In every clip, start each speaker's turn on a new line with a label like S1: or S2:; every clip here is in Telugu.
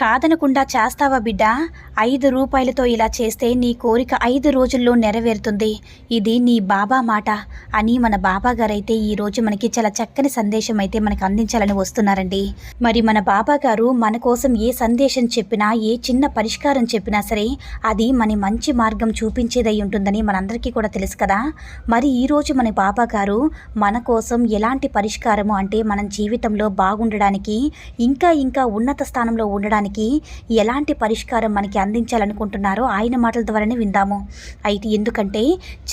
S1: కాదనకుండా చేస్తావా బిడ్డ? ఐదు రూపాయలతో ఇలా చేస్తే నీ కోరిక ఐదు రోజుల్లో నెరవేరుతుంది. ఇది నీ బాబా మాట అని మన బాబా గారైతే ఈ రోజు మనకి చాలా చక్కని సందేశం అయితే మనకు అందించాలని వస్తున్నారండి. మరి మన బాబా గారు మన కోసం ఏ సందేశం చెప్పినా ఏ చిన్న పరిష్కారం చెప్పినా సరే అది మన మంచి మార్గం చూపించేదై ఉంటుందని మనందరికీ కూడా తెలుసు కదా. మరి ఈరోజు మన బాబా గారు మన కోసం ఎలాంటి పరిష్కారము అంటే మనం జీవితంలో బాగుండడానికి ఇంకా ఇంకా ఉన్నత స్థానంలో ఉండడానికి ఎలాంటి పరిష్కారం మనకి అందించాలనుకుంటున్నారో ఆయన మాటల ద్వారానే విందాము. అయితే ఎందుకంటే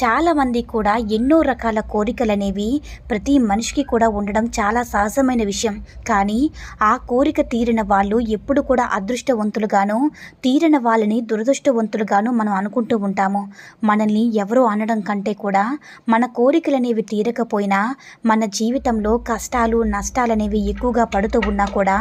S1: చాలామంది కూడా ఎన్నో రకాల కోరికలు అనేవి ప్రతి మనిషికి కూడా ఉండడం చాలా సహజమైన విషయం. కానీ ఆ కోరిక తీరిన వాళ్ళు ఎప్పుడు కూడా అదృష్టవంతులుగాను తీరిన వాళ్ళని దురదృష్టవంతులుగాను మనం అనుకుంటూ ఉంటాము. మనల్ని ఎవరో అనడం కంటే కూడా మన కోరికలు అనేవి తీరకపోయినా మన జీవితంలో కష్టాలు నష్టాలు అనేవి ఎక్కువగా పడుతూ ఉన్నా కూడా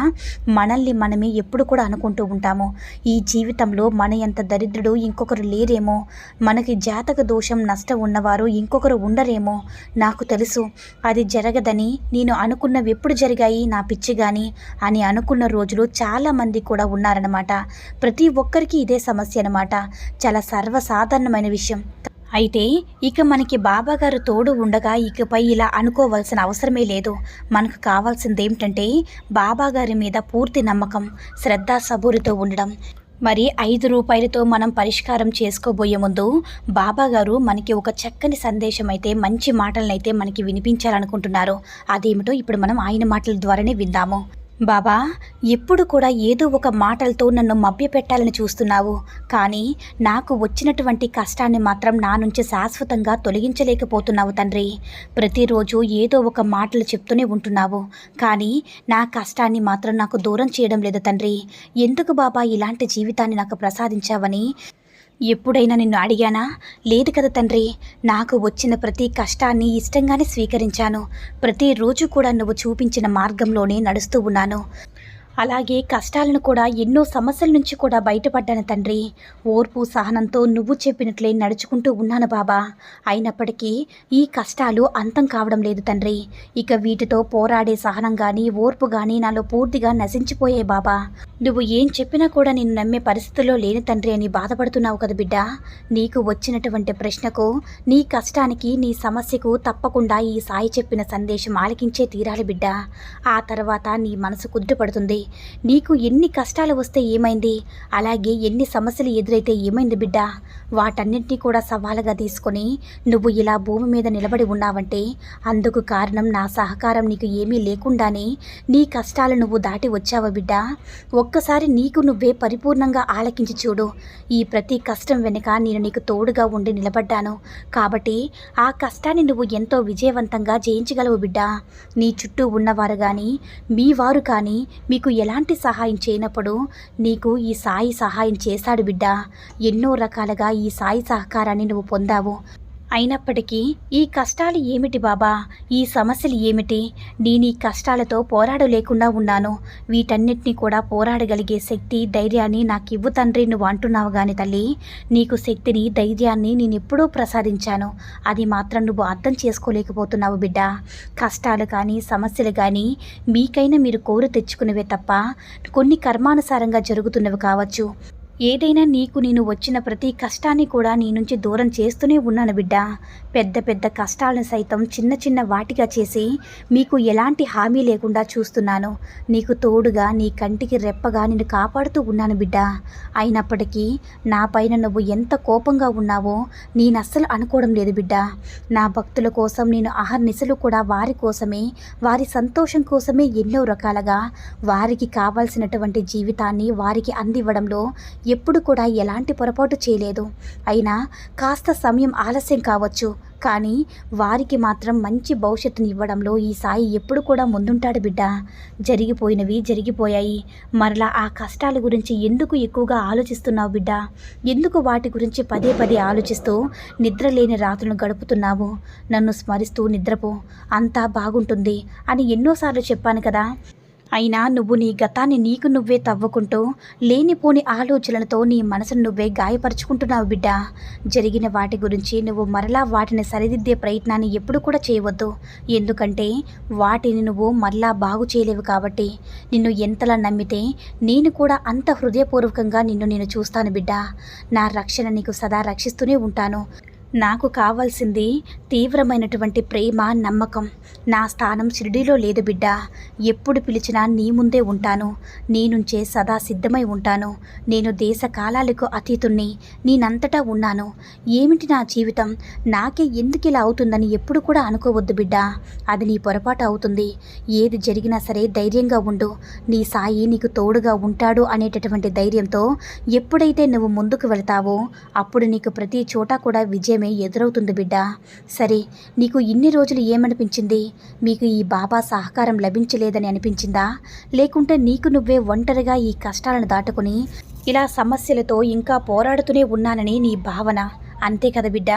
S1: మనల్ని మనమే ఎప్పుడు కూడా అనుకుంటూ ఉంటాము. ఈ జీవితంలో మన ఎంత దరిద్రుడు ఇంకొకరు లేరేమో. మనకి జాతక దోషం నష్టం ఉన్నవారు ఇంకొకరు ఉండరేమో. నాకు తెలుసు అది జరగదని నేను అనుకున్నవి ఎప్పుడు జరిగాయి నా పిచ్చి కానీ అని అనుకున్న రోజులు చాలామంది కూడా ఉన్నారన్నమాట. ప్రతి ఒక్కరికి ఇదే సమస్య అనమాట చాలా సర్వసాధారణమైన విషయం. అయితే ఇక మనకి బాబాగారు తోడు ఉండగా ఇకపై ఇలా అనుకోవాల్సిన అవసరమే లేదు. మనకు కావాల్సింది ఏమిటంటే బాబాగారి మీద పూర్తి నమ్మకం శ్రద్ధ సబూరితో ఉండడం. మరి ఐదు రూపాయలతో మనం పరిష్కారం చేసుకోబోయే ముందు బాబాగారు మనకి ఒక చక్కని సందేశం అయితే మంచి మాటలనైతే మనకి వినిపించాలనుకుంటున్నారు. అదేమిటో ఇప్పుడు మనం ఆయన మాటల ద్వారానే విందాము. బాబా ఎప్పుడు కూడా ఏదో ఒక మాటలతో నన్ను మభ్యపెట్టాలని చూస్తున్నావు. కానీ నాకు వచ్చినటువంటి కష్టాన్ని మాత్రం నా నుంచి శాశ్వతంగా తొలగించలేకపోతున్నావు తండ్రి. ప్రతిరోజు ఏదో ఒక మాటలు చెప్తూనే ఉంటున్నావు. కానీ నా కష్టాన్ని మాత్రం నాకు దూరం చేయడం లేదు తండ్రి. ఎందుకు బాబా ఇలాంటి జీవితాన్ని నాకు ప్రసాదించావని ఎప్పుడైనా నిన్ను అడిగానా? లేదు కదా తండ్రి. నాకు వచ్చిన ప్రతి కష్టాన్ని ఇష్టంగానే స్వీకరించాను. ప్రతిరోజు కూడా నువ్వు చూపించిన మార్గంలోనే నడుస్తూ ఉన్నాను. అలాగే కష్టాలను కూడా ఎన్నో సమస్యల నుంచి కూడా బయటపడ్డాను తండ్రి. ఓర్పు సహనంతో నువ్వు చెప్పినట్లే నడుచుకుంటూ ఉన్నాను బాబా. అయినప్పటికీ ఈ కష్టాలు అంతం కావడం లేదు తండ్రి. ఇక వీటితో పోరాడే సహనం కానీ ఓర్పు కానీ నాలో పూర్తిగా నశించిపోయాయి బాబా. నువ్వు ఏం చెప్పినా కూడా నేను నమ్మే పరిస్థితుల్లో లేని తండ్రి అని బాధపడుతున్నావు కదా బిడ్డ. నీకు వచ్చినటువంటి ప్రశ్నకు నీ కష్టానికి నీ సమస్యకు తప్పకుండా ఈ సాయి చెప్పిన సందేశం ఆలకించే తీరాలి బిడ్డ. ఆ తర్వాత నీ మనసు కుదుటపడుతుంది. నీకు ఎన్ని కష్టాలు వస్తే ఏమైంది? అలాగే ఎన్ని సమస్యలు ఎదురైతే ఏమైంది బిడ్డ? వాటన్నింటినీ కూడా సవాలుగా తీసుకొని నువ్వు ఇలా భూమి మీద నిలబడి ఉన్నావంటే అందుకు కారణం నా సహకారం నీకు ఏమీ లేకుండానే నీ కష్టాలు నువ్వు దాటి వచ్చావు బిడ్డ? ఒక్కసారి నీకు నువ్వే పరిపూర్ణంగా ఆలకించి చూడు. ఈ ప్రతి కష్టం వెనుక నేను నీకు తోడుగా ఉండి నిలబడ్డాను. కాబట్టి ఆ కష్టాన్ని నువ్వు ఎంతో విజయవంతంగా జయించగలవు బిడ్డ. నీ చుట్టూ ఉన్నవారు కానీ మీ వారు కానీ మీకు ఎలాంటి సహాయం చేయనప్పుడు నీకు ఈ సాయి సహాయం చేశాడు బిడ్డ. ఎన్నో రకాలుగా ఈ సాయి సహకారాన్ని నువ్వు పొందావు. అయినప్పటికీ ఈ కష్టాలు ఏమిటి బాబా? ఈ సమస్యలు ఏమిటి? నేను ఈ కష్టాలతో పోరాడలేకుండా ఉన్నాను. వీటన్నిటిని కూడా పోరాడగలిగే శక్తి ధైర్యాన్ని నాకు ఇవ్వు తండ్రి నువ్వు అంటున్నావు గాని తల్లి. నీకు శక్తిని ధైర్యాన్ని నేను ఎప్పుడూ ప్రసాదించాను. అది మాత్రం నువ్వు అర్థం చేసుకోలేకపోతున్నావు బిడ్డ. కష్టాలు కానీ సమస్యలు కానీ మీకైనా మీరు కోరు తెచ్చుకునేవే తప్ప కొన్ని కర్మానుసారంగా జరుగుతున్నవి కావచ్చు. ఏదైనా నీకు నేను వచ్చిన ప్రతి కష్టాన్ని కూడా నీ నుంచి దూరం చేస్తూనే ఉన్నాను బిడ్డ. పెద్ద పెద్ద కష్టాలను సైతం చిన్న చిన్న వాటిగా చేసి మీకు ఎలాంటి హామీ లేకుండా చూస్తున్నాను. నీకు తోడుగా నీ కంటికి రెప్పగా నేను కాపాడుతూ ఉన్నాను బిడ్డ. అయినప్పటికీ నా పైన నువ్వు ఎంత కోపంగా ఉన్నావో నేను అస్సలు అనుకోవడం లేదు బిడ్డ. నా భక్తుల కోసం నేను అహర్నిశలు కూడా వారి కోసమే వారి సంతోషం కోసమే ఎన్నో రకాలుగా వారికి కావాల్సినటువంటి జీవితాన్ని వారికి అందివ్వడంలో ఎప్పుడు కూడా ఎలాంటి పొరపాటు చేయలేదు. అయినా కాస్త సమయం ఆలస్యం కావచ్చు. కానీ వారికి మాత్రం మంచి భవిష్యత్తుని ఇవ్వడంలో ఈ సాయి ఎప్పుడు కూడా ముందుంటాడు బిడ్డ. జరిగిపోయినవి జరిగిపోయాయి. మరలా ఆ కష్టాల గురించి ఎందుకు ఎక్కువగా ఆలోచిస్తున్నావు బిడ్డ? ఎందుకు వాటి గురించి పదే పదే ఆలోచిస్తూ నిద్రలేని రాత్రులను గడుపుతున్నావు? నన్ను స్మరిస్తూ నిద్రపో. అంతా బాగుంటుంది అని ఎన్నోసార్లు చెప్పాను కదా. అయినా నువ్వు నీ గతాన్ని నీకు నువ్వే తవ్వుకుంటూ లేనిపోని ఆలోచనలతో నీ మనసును నువ్వే గాయపరుచుకుంటున్నావు బిడ్డ. జరిగిన వాటి గురించి నువ్వు మరలా వాటిని సరిదిద్దే ప్రయత్నాన్ని ఎప్పుడు కూడా చేయవద్దు. ఎందుకంటే వాటిని నువ్వు మరలా బాగు చేయలేవు కాబట్టి. నిన్ను ఎంతలా నమ్మితే నేను కూడా అంత హృదయపూర్వకంగా నిన్ను నేను చూస్తాను బిడ్డ. నా రక్షణ నీకు సదా రక్షిస్తూనే ఉంటాను. నాకు కావాల్సింది తీవ్రమైనటువంటి ప్రేమ నమ్మకం. నా స్థానం షిరిడీలో లేదు బిడ్డ. ఎప్పుడు పిలిచినా నీ ముందే ఉంటాను. నీ నుంచే సదా సిద్ధమై ఉంటాను. నేను దేశ కాలాలకు అతీతుణ్ణి. నేనంతటా ఉన్నాను. ఏమిటి నా జీవితం? నాకే ఎందుకు ఇలా అవుతుందని ఎప్పుడు కూడా అనుకోవద్దు బిడ్డ. అది నీ పొరపాటు అవుతుంది. ఏది జరిగినా సరే ధైర్యంగా ఉండు. నీ సాయి నీకు తోడుగా ఉంటాడు అనేటటువంటి ధైర్యంతో ఎప్పుడైతే నువ్వు ముందుకు వెళ్తావో అప్పుడు నీకు ప్రతి చోట కూడా విజయమే ఎదురవుతుంది బిడ్డ. సరే నీకు ఇన్ని రోజులు ఏమనిపించింది? మీకు ఈ బాబా సహకారం లభించలేదని అనిపించిందా? లేకుంటే నీకు నువ్వే ఒంటరిగా ఈ కష్టాలను దాటుకుని ఇలా సమస్యలతో ఇంకా పోరాడుతూనే ఉన్నానని నీ భావన. అంతే కదా బిడ్డ.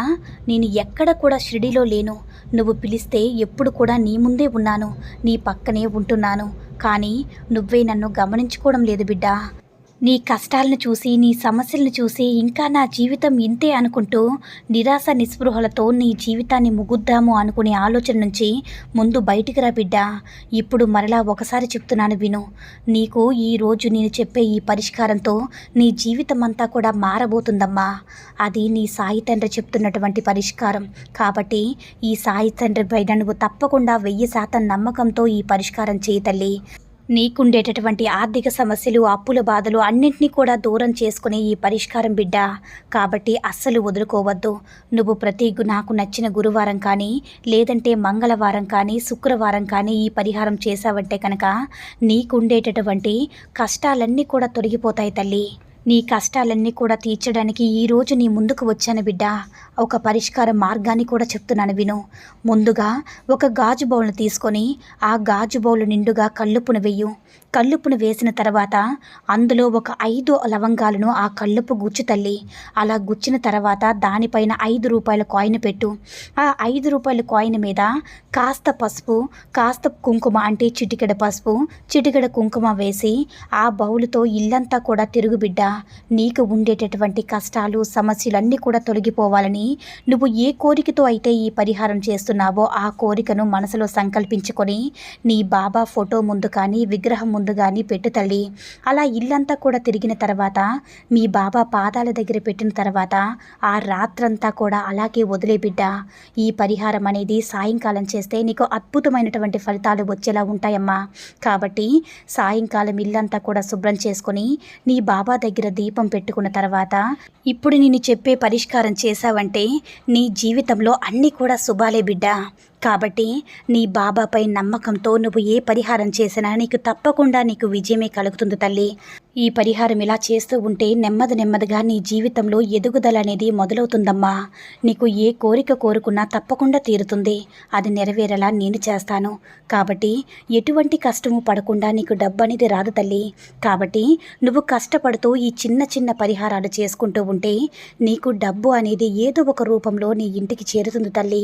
S1: నేను ఎక్కడ కూడా షిరిడీలో లేను. నువ్వు పిలిస్తే ఎప్పుడు కూడా నీ ముందే ఉన్నాను. నీ పక్కనే ఉంటున్నాను. కానీ నువ్వే నన్ను గమనించుకోవడం లేదు బిడ్డా. నీ కష్టాలను చూసి నీ సమస్యలను చూసి ఇంకా నా జీవితం ఇంతే అనుకుంటూ నిరాశ నిస్పృహలతో నీ జీవితాన్ని ముగుద్దాము అనుకునే ఆలోచన నుంచి ముందు బయటికి రా బిడ్డ. ఇప్పుడు మరలా ఒకసారి చెప్తున్నాను విను. నీకు ఈరోజు నేను చెప్పే ఈ పరిష్కారంతో నీ జీవితం అంతా కూడా మారబోతుందమ్మా. అది నీ సాయి తండ్రి చెప్తున్నటువంటి పరిష్కారం. కాబట్టి ఈ సాయి తండ్రి పైన నువ్వు తప్పకుండా వెయ్యి శాతం నమ్మకంతో ఈ పరిష్కారం చేయి తల్లి. నీకుండేటటువంటి ఆర్థిక సమస్యలు అప్పుల బాధలు అన్నింటినీ కూడా దూరం చేసుకునే ఈ పరిష్కారం బిడ్డ. కాబట్టి అస్సలు వదులుకోవద్దు. నువ్వు ప్రతి గు- నాకు నచ్చిన గురువారం కానీ లేదంటే మంగళవారం కానీ శుక్రవారం కానీ ఈ పరిహారం చేశావంటే కనుక నీకుండేటటువంటి కష్టాలన్నీ కూడా తొలగిపోతాయి తల్లి. నీ కష్టాలన్నీ కూడా తీర్చడానికి ఈరోజు నీ ముందుకు వచ్చాను బిడ్డ. ఒక పరిష్కార మార్గాన్ని కూడా చెప్తున్నాను విను. ముందుగా ఒక గాజు బౌల్ను తీసుకొని ఆ గాజు బౌల్ నిండుగా కల్లుపును వెయ్యు కల్లుపును వేసిన తర్వాత అందులో ఒక ఐదు లవంగాలను ఆ కల్లుపు గుచ్చు తల్లి. అలా గుచ్చిన తర్వాత దానిపైన ఐదు రూపాయల కాయిన్ పెట్టు. ఆ ఐదు రూపాయల కాయిన్ మీద కాస్త పసుపు కాస్త కుంకుమ అంటే చిటికెడ పసుపు చిటికెడ కుంకుమ వేసి ఆ బౌలుతో ఇల్లంతా కూడా తిరుగు బిడ్డ. నీకు ఉండేటటువంటి కష్టాలు సమస్యలన్నీ కూడా తొలగిపోవాలని నువ్వు ఏ కోరికతో అయితే ఈ పరిహారం చేస్తున్నావో ఆ కోరికను మనసులో సంకల్పించుకొని నీ బాబా ఫోటో ముందు కానీ విగ్రహం విగ్రహం కానీ పెట్టు తల్లి. అలా ఇల్లంతా కూడా తిరిగిన తర్వాత మీ బాబా పాదాల దగ్గర పెట్టిన తర్వాత ఆ రాత్రంతా కూడా అలాగే వదిలే బిడ్డ. ఈ పరిహారం అనేది సాయంకాలం చేస్తే నీకు అద్భుతమైనటువంటి ఫలితాలు వచ్చేలా ఉంటాయమ్మా. కాబట్టి సాయంకాలం ఇల్లంతా కూడా శుభ్రం చేసుకొని నీ బాబా దగ్గర దీపం పెట్టుకున్న తర్వాత ఇప్పుడు నేను చెప్పే పరిష్కారం చేశావంటే నీ జీవితంలో అన్నీ కూడా శుభాలే బిడ్డ. కాబట్టి నీ బాబాపై నమ్మకంతో నువ్వు ఏ పరిహారం చేసినా నీకు తప్పకుండా నీకు విజయమే కలుగుతుంది తల్లి. ఈ పరిహారం ఇలా చేస్తూ ఉంటే నెమ్మది నెమ్మదిగా నీ జీవితంలో ఎదుగుదల అనేది మొదలవుతుందమ్మా. నీకు ఏ కోరిక కోరుకున్నా తప్పకుండా తీరుతుంది. అది నెరవేరేలా నేను చేస్తాను. కాబట్టి ఎటువంటి కష్టము పడకుండా నీకు డబ్బు అనేది రాదు తల్లి. కాబట్టి నువ్వు కష్టపడుతూ ఈ చిన్న చిన్న పరిహారాలు చేసుకుంటూ ఉంటే నీకు డబ్బు అనేది ఏదో ఒక రూపంలో నీ ఇంటికి చేరుతుంది తల్లి.